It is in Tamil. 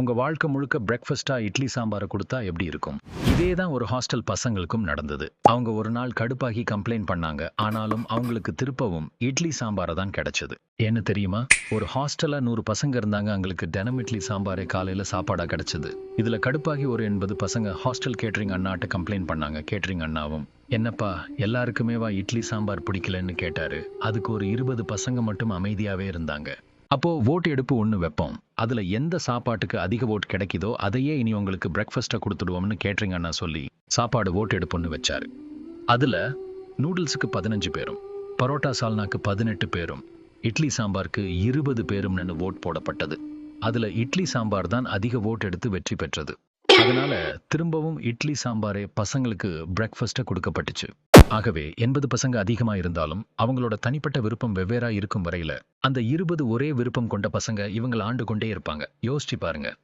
உங்க வாழ்க்கை முழுக்க பிரேக்ஃபாஸ்டா இட்லி சாம்பாரை கொடுத்தா எப்படி இருக்கும்? இதே தான் ஒரு ஹாஸ்டல் பசங்களுக்கும் நடந்தது. அவங்க ஒரு நாள் கடுப்பாகி கம்ப்ளைண்ட் பண்ணாங்க. ஆனாலும் அவங்களுக்கு திருப்பவும் இட்லி சாம்பாரை தான் கிடைச்சது. என்ன தெரியுமா? ஒரு ஹாஸ்டல்ல நூறு பசங்க இருந்தாங்க. அவங்களுக்கு தினம் இட்லி சாம்பாரே காலையில சாப்பாடா கிடைச்சது. இதுல கடுப்பாகி ஒரு எண்பது பசங்க ஹாஸ்டல் கேட்டரிங் அண்ணாட்ட கம்ப்ளைண்ட் பண்ணாங்க. கேட்டரிங் அண்ணாவும் என்னப்பா எல்லாருக்குமேவா இட்லி சாம்பார் பிடிக்கலன்னு கேட்டாரு. அதுக்கு ஒரு இருபது பசங்க மட்டும் அமைதியாவே இருந்தாங்க. அப்போ ஓட்டு எடுப்பு ஒன்று வைப்போம். அதுல எந்த சாப்பாட்டுக்கு அதிக ஓட் கிடைக்குதோ அதையே இனி உங்களுக்கு பிரேக்ஃபாஸ்டா கொடுத்துடுவோம்னு கேட்டரிங் அண்ணா சொல்லி சாப்பாடு ஓட்டு எடுப்புன்னு வச்சாரு. அதுல நூடுல்ஸுக்கு பதினஞ்சு பேரும் பரோட்டா சால்னாக்கு பதினெட்டு பேரும் இட்லி சாம்பாருக்கு இருபது பேரும்னு ஓட் போடப்பட்டது. அதுல இட்லி சாம்பார் தான் அதிக ஓட் எடுத்து வெற்றி பெற்றது. அதனால திரும்பவும் இட்லி சாம்பாரே பசங்களுக்கு பிரேக்ஃபாஸ்டா கொடுக்கப்பட்டுச்சு. ஆகவே எண்பது பசங்க அதிகமா இருந்தாலும் அவங்களோட தனிப்பட்ட விருப்பம் வெவ்வேறா இருக்கும் வரையில அந்த இருபது ஒரே விருப்பம் கொண்ட பசங்க இவங்களை ஆண்டு கொண்டே இருப்பாங்க. யோசிச்சு பாருங்க.